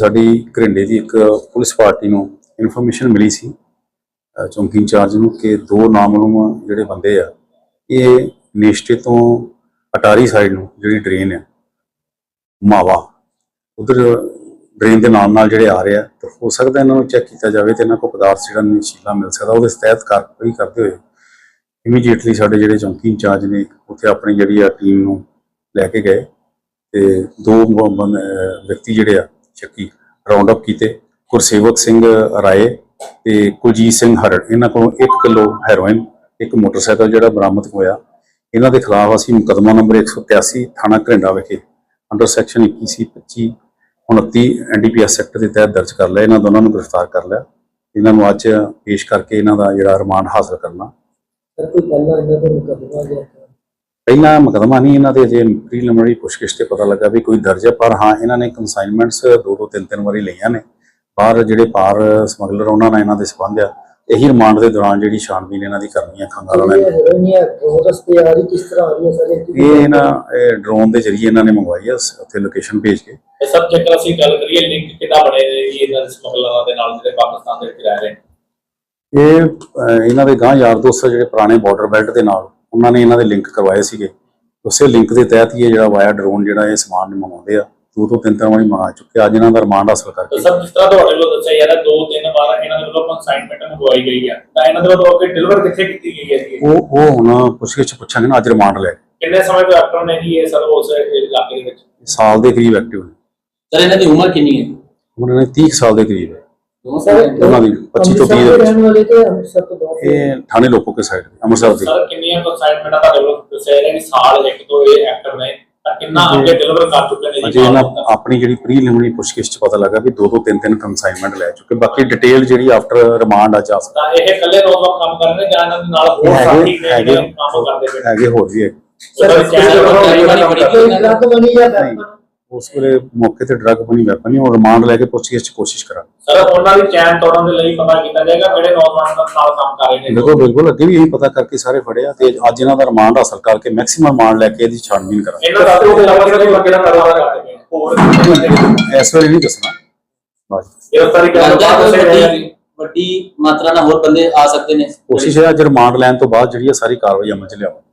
ਸਾਡੀ ਘਰਿੰਡੇ ਦੀ ਇੱਕ police party ਨੂੰ ਇਨਫੋਰਮੇਸ਼ਨ ਮਿਲੀ ਸੀ ਚੌਂਕੀ ਇੰਚਾਰਜ ਨੂੰ ਕਿ ਦੋ ਨਾਮਲੂਮ ਜਿਹੜੇ ਬੰਦੇ ਆ, ਇਹ ਨੇਸ਼ਟੇ ਤੋਂ ਅਟਾਰੀ ਸਾਈਡ ਨੂੰ ਜਿਹੜੀ ਡਰੇਨ ਹੈ ਮਾਵਾ, ਉਧਰ ਡਰੇਨ ਦੇ ਨਾਲ ਨਾਲ ਜਿਹੜੇ ਆ ਰਹੇ ਆ, ਤਾਂ ਹੋ ਸਕਦਾ ਇਹਨਾਂ ਨੂੰ ਚੈੱਕ ਕੀਤਾ ਜਾਵੇ ਤੇ ਇਹਨਾਂ ਕੋਲ ਪਦਾਰਥ ਜਿਹੜਾ ਨਸ਼ੀਲਾ ਮਿਲ ਸਕਦਾ, ਉਹਦੇ ਤਹਿਤ ਕਾਰਵਾਈ ਕਰਦੇ ਹੋਏ ਇਮੀਡੀਏਟਲੀ ਸਾਡੇ ਜਿਹੜੇ ਚੌਂਕੀ ਇੰਚਾਰਜ ਨੇ ਉੱਥੇ ਆਪਣੀ ਜਿਹੜੀ ਆ ਟੀਮ ਨੂੰ ਲੈ ਕੇ ਗਏ ਤੇ ਦੋ ਵਿਅਕਤੀ ਜਿਹੜੇ ਆ, ਚੱਕੀ। ਰਾਉਂਡ ਅਪ ਕੀਤੇ। ਗੁਰਸੇਵਕ ਸਿੰਘ ਰਾਏ ਤੇ ਕੁਲਜੀਤ ਸਿੰਘ ਹਰੜ। ਇਹਨਾਂ ਕੋਲੋਂ 1 ਕਿਲੋ ਹੈਰੋਇਨ, ਇੱਕ ਮੋਟਰਸਾਈਕਲ ਜਿਹੜਾ ਬਰਾਮਦ ਹੋਇਆ। ਇਹਨਾਂ ਦੇ ਖਿਲਾਫ ਅਸੀਂ ਮੁਕੱਦਮਾ ਨੰਬਰ 181 ਥਾਣਾ ਘਰਿੰਡਾ ਵਿਖੇ under section 21 C 25 29 NDPS act ਦੇ ਤਹਿਤ ਦਰਜ ਕਰ ਲਿਆ। ਇਹਨਾਂ ਦੋਨਾਂ ਨੂੰ ਗ੍ਰਿਫਤਾਰ ਕਰ ਲਿਆ। ਇਹਨਾਂ ਨੂੰ ਅੱਜ ਪੇਸ਼ ਕਰਕੇ ਇਹਨਾਂ ਦਾ ਜਿਹੜਾ ਰਿਮਾਂਡ ਹਾਸਲ ਕਰਨਾ। ਸਰ, ਕੋਈ ਪਹਿਲਾਂ ਇਹਨਾਂ ਦਾ ਮੁਕੱਦਮਾ ਜਾਂ ਪਹਿਲਾਂ ਮੁਕੱਦਮਾ ਨਹੀਂ ਇਹਨਾਂ ਦੇ ਅਜੇ ਪ੍ਰੀਲਿਮਿਨਰੀ ਪੁੱਛਗਿੱਛ ਤੇ ਪਤਾ ਲੱਗਾ ਵੀ ਕੋਈ ਦਰਜ ਹੈ ਪਰ ਹਾਂ ਇਹਨਾਂ ਨੇ ਕਨਸਾਈਨਮੈਂਟਸ ਦੋ ਦੋ ਤਿੰਨ ਤਿੰਨ ਵਾਰੀ ਲਈਆਂ ਨੇ। ਬਾਹਰ ਜਿਹੜੇ ਪਾਰ ਸਮਗਲਰ ਉਹਨਾਂ ਨਾਲ ਇਹਨਾਂ ਦੇ ਸੰਬੰਧ ਆ। ਇਹੀ ਰਿਮਾਂਡ ਦੇ ਦੌਰਾਨ ਜਿਹੜੀ ਛਾਣਬੀਨ ਇਹਨਾਂ ਦੀ ਕਰਨੀ ਹੈ ਖੰਗਾਲ ਵਾਲਿਆਂ ਨੇ। ਹੈਰੋਨੀਆ ਉਹ ਰਸਤੇ ਆ ਰਹੀ ਕਿਸ ਤਰ੍ਹਾਂ ਆ ਰਹੀ ਹੈ ਸਰ ਇਹ ਇਹ ਇਹਨਾਂ ਡਰੋਨ ਦੇ ਜ਼ਰੀਏ ਇਹਨਾਂ ਨੇ ਮੰਗਵਾਈ ਆ ਉੱਥੇ ਲੋਕੇਸ਼ਨ ਭੇਜ ਕੇ। ਇਹ ਸਭ ਜੇਕਰ ਅਸੀਂ ਗੱਲ ਕਰੀਏ ਲਿੰਕ ਕਿੱਦਾਂ ਬਣੇ ਜੀ ਇਹਨਾਂ ਦੇ ਸਮਗਲਰਾਂ ਦੇ ਨਾਲ ਜਿਹੜੇ ਪਾਕਿਸਤਾਨ ਦੇ ਵਿੱਚ ਰਹਿ ਰਹੇ ਨੇ? ਇਹ ਇਹਨਾਂ ਦੇ ਗਾਂ ਯਾਰ ਦੋਸਤ ਆ ਜਿਹੜੇ ਪੁਰਾਣੇ ਬਾਰਡਰ ਬੈਲਟ ਦੇ ਨਾਲ। ਉਹਨਾਂ ਨੇ ਇਹਨਾਂ ਦੇ ਲਿੰਕ ਕਰਵਾਏ ਸੀਗੇ। ਉਸੇ ਲਿੰਕ ਦੇ ਤਹਿਤ ਹੀ ਇਹ ਜਿਹੜਾ ਵਾਇਆ ਡਰੋਨ ਜਿਹੜਾ ਇਹ ਸਮਾਨ ਮੰਗਵਾਉਂਦੇ ਆ ਦੋ ਤੋਂ ਤਿੰਨ ਤਿੰਨ ਵਾਰੀ ਮੰਗਾ ਚੁੱਕੇ ਆ। ਅੱਜ ਇਹਨਾਂ ਦਾ ਰਿਮਾਂਡ ਹਾਸਲ ਕਰਕੇ। ਸਭ ਜਿਸ ਤਰ੍ਹਾਂ ਤੁਹਾਡੇ ਵੱਲੋਂ ਦੱਸਿਆ ਯਾਰ ਦੋ ਤਿੰਨ ਵਾਰ ਇਹਨਾਂ ਦੇ ਵੱਲੋਂ ਕਨਸਾਈਨਮੈਂਟ ਮੰਗਵਾਈ ਗਈ ਆ। ਤਾਂ ਇਹਨਾਂ ਦੇ ਵੱਲੋਂ ਅੱਗੇ ਡਿਲੀਵਰ ਕਿੱਥੇ ਕੀਤੀ ਗਈ ਹੈ? ਜੀ? ਉਹ ਉਹ ਹੁਣ ਪੁੱਛਗਿੱਛ ਪੁੱਛਾਂਗੇ ਨਾ ਅੱਜ ਰਿਮਾਂਡ ਲੈ ਕੇ। ਕਿੰਨੇ ਸਮੇਂ ਤੋਂ ਐਕਟਰ ਨੇ ਜੀ ਇਹ ਸਰ ਉਸ ਇਲਾਕੇ ਦੇ ਵਿੱਚ? ਸਾਲ ਦੇ ਕਰੀਬ ਐਕਟਿਵ ਨੇ। ਸਰ ਇਹਨਾਂ ਦੀ ਉਮਰ ਕਿੰਨੀ ਹੈ? ਉਹਨਾਂ ਨੇ 30 ਕੁ ਸਾਲ ਦੇ ਕਰੀਬ ਹੈ। ਸਰ ਉਹਨਾਂ ਦੀ 25 ਤੋਂ 30 ਦੇ ਵਿੱਚ ਇਹ ਥਾਣੇ ਲੋਕੋ ਕੇ ਸਾਈਡ ਅੰਮ੍ਰਿਤਸਰ ਦੀ ਸਰ ਕਿੰਨੀਆਂ ਕਨਸਾਈਨਮੈਂਟਾਂ ਤੁਹਾਡੇ ਵੱਲੋਂ? ਦੱਸਿਆ ਜਾ ਰਿਹਾ ਕਿ ਸਾਲ ਇੱਕ ਤੋਂ ਇਹ ਐਕਟਰ ਨੇ ਤਾਂ ਕਿੰਨਾ ਅੱਗੇ ਡਿਲੀਵਰ ਕਰ ਚੁੱਕੇ ਨੇ ਅਜੇ ਇਹਨਾਂ ਆਪਣੀ ਜਿਹੜੀ ਪ੍ਰੀਲਿਮਿਨਰੀ ਪੁੱਛਗਿੱਛ ਚ ਪਤਾ ਲੱਗਾ ਵੀ ਦੋ ਦੋ ਤਿੰਨ ਤਿੰਨ ਕਨਸਾਈਨਮੈਂਟ ਲੈ ਚੁੱਕੇ। ਬਾਕੀ ਡਿਟੇਲ ਜਿਹੜੀ ਆਫਟਰ ਰਿਮਾਂਡ ਆ ਜਾ ਸਕਦਾ। ਤਾਂ ਇਹ ਇਕੱਲੇ ਨੌਜਵਾਨ ਕੰਮ ਕਰ ਰਹੇ ਨੇ ਜਾਂ ਇਹਨਾਂ ਦੇ ਨਾਲ ਇਹ ਹੋਰ ਸਾਥੀ ਨੇ ਕੰਮ ਕਰਦੇ? ਹੈਗੇ ਵੀ ਹੈ ਸਰ ਚੈਨਲ ਬਣੀ ਜਾਂ ਉਸ ਵੇਲੇ ਮੌਕੇ ਤੇ ਡਰੱਗ ਬਣੀ ਵੈਪਨ ਨਹੀਂ ਉਹ ਰਿਮਾਂਡ ਲੈ ਕੇ ਪੁੱਛਗਿੱਛ ਚ ਕੋਸ਼ਿਸ਼ ਕਰਾਂਗੇ ਸਰ ਉਹਨਾਂ ਦੀ ਚੈਨ ਤੋੜਨ ਦੇ ਲਈ ਪਤਾ ਕੀਤਾ ਜਾਏਗਾ ਕਿਹੜੇ ਨੌਜਵਾਨ ਨਾਲ ਕੰਮ ਕਰ ਰਹੇ ਨੇ। ਬਿਲਕੁਲ ਬਿਲਕੁਲ। ਅੱਗੇ ਵੀ ਇਹੀ ਪਤਾ ਕਰਕੇ ਸਾਰੇ ਫੜਿਆ ਤੇ ਅੱਜ ਇਹਨਾਂ ਦਾ ਰਿਮਾਂਡ ਹਾਸਲ ਕਰਕੇ ਮੈਕਸਿਮਮ ਰਿਮਾਂਡ ਲੈ ਕੇ ਇਹਦੀ ਛਾਣਬੀਨ ਕਰਾਂਗੇ। ਇਹਨਾਂ ਦਾ ਤੋਂ ਇਲਾਵਾ ਬਾਕੀ ਦਾ ਕਾਰੋਬਾਰ ਕਰਦੇ ਨੇ। ਹੋਰ ਇਸ ਵੇਲੇ ਨਹੀਂ ਦੱਸਣਾ। ਬਸ। ਗ੍ਰਿਫਤਾਰੀ ਕਰਨ ਹੈ ਦੱਸਿਆ ਜਾ ਰਿਹਾ ਵੱਡੀ ਵੱਡੀ ਮਾਤਰਾ ਨਾਲ ਹੋਰ ਬੰਦੇ ਆ ਸਕਦੇ ਨੇ। ਕੋਸ਼ਿਸ਼ ਹੈ ਅੱਜ ਰਿਮਾਂਡ ਲੈਣ ਤੋਂ ਬਾਅਦ ਜਿਹੜੀ ਹੈ ਸਾਰੀ ਕਾਰਵਾਈ ਅਮਲ ਚ ਲਿਆਵਾਂਗੇ।